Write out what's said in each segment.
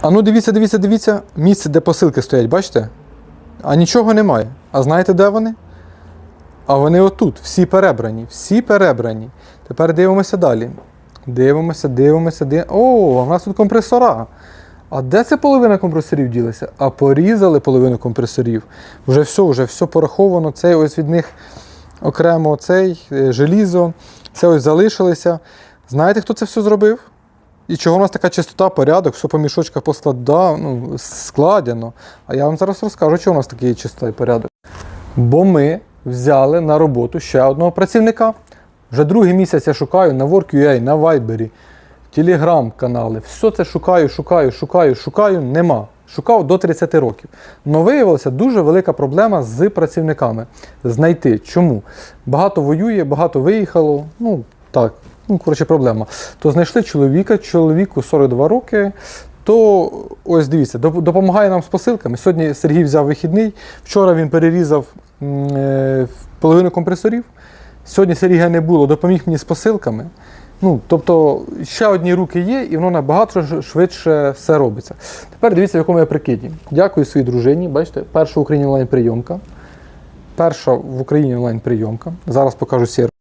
А ну дивіться, дивіться, дивіться, місце, де посилки стоять, бачите? А нічого немає. А знаєте, де вони? А вони отут, всі перебрані, всі перебрані. Тепер дивимося далі. Дивимося, дивимося, дивимося. О, в нас тут компресора. А де це половина компресорів ділася? А порізали половину компресорів. Вже все, вже все пораховано. Цей ось від них окремо цей е, желізо. Це ось залишилося. Знаєте, хто це все зробив? І чого у нас така чистота, порядок, все по мішочках поскладав, ну, складено. А я вам зараз розкажу, чого у нас такий чистота і порядок. Бо ми взяли на роботу ще одного працівника. Вже другий місяць я шукаю на Work.ua, на Viber, телеграм-канали. Все це шукаю, шукаю, шукаю, шукаю, нема. Шукав до 30 років. Но виявилася дуже велика проблема з працівниками. Знайти. Чому? Багато воює, багато виїхало. Ну, так, ну, коротше, проблема. То знайшли чоловіка, чоловіку 42 роки. То ось дивіться, допомагає нам з посилками. Сьогодні Сергій взяв вихідний. Вчора він перерізав е, половину компресорів. Сьогодні Сергія не було, допоміг мені з посилками. Ну, тобто ще одні руки є, і воно набагато швидше все робиться. Тепер дивіться, в якому я прикиді. Дякую своїй дружині. Бачите, перша в Україні онлайн-прийомка. Перша в Україні онлайн-прийомка. Зараз покажу сіру.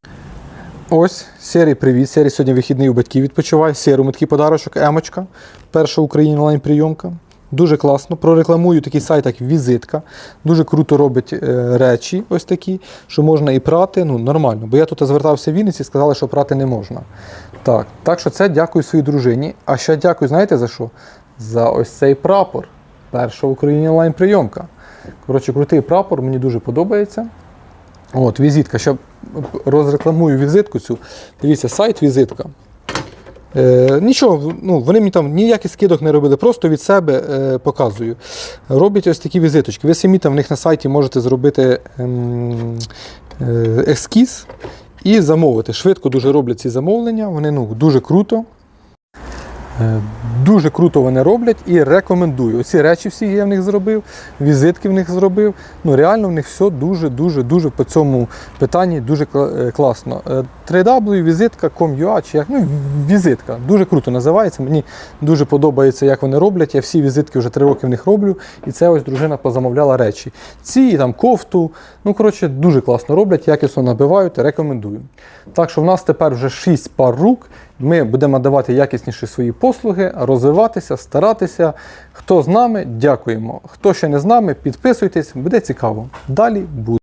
Ось, Сірий, привіт. Сірий сьогодні вихідний у батьків відпочиває. Сірому такий подарочок, емочка. Перша в Україні онлайн-прийомка. Дуже класно. Прорекламую такий сайт, як візитка. Дуже круто робить е, речі, ось такі, що можна і прати. Ну, нормально. Бо я тут звертався в Вінниці, і сказали, що прати не можна. Так, так що це дякую своїй дружині. А ще дякую, знаєте за що? За ось цей прапор. Перша в Україні онлайн-прийомка. Коротше, крутий прапор, мені дуже подобається. От, візитка. Ще розрекламую візитку цю. Дивіться, сайт візитка. Е, нічого, ну, вони мені там ніяких скидок не робили, просто від себе е, показую. Роблять ось такі візиточки. Ви самі там в них на сайті можете зробити ем, е, ескіз і замовити. Швидко дуже роблять ці замовлення, вони ну, дуже круто. Е, Дуже круто вони роблять і рекомендую. Оці речі всі я в них зробив, візитки в них зробив. Ну реально в них все дуже, дуже, по цьому питанні дуже е, класно. Е, 3w-візитка.com.ua чи як ну, візитка. Дуже круто називається. Мені дуже подобається, як вони роблять. Я всі візитки вже три роки в них роблю. І це ось дружина позамовляла речі. Ці там кофту. Ну коротше, дуже класно роблять, якісно набивають. Рекомендую. Так що в нас тепер вже 6 пар рук. Ми будемо давати якісніші свої послуги, розвиватися, старатися. Хто з нами, дякуємо. Хто ще не з нами, підписуйтесь, буде цікаво. Далі буде.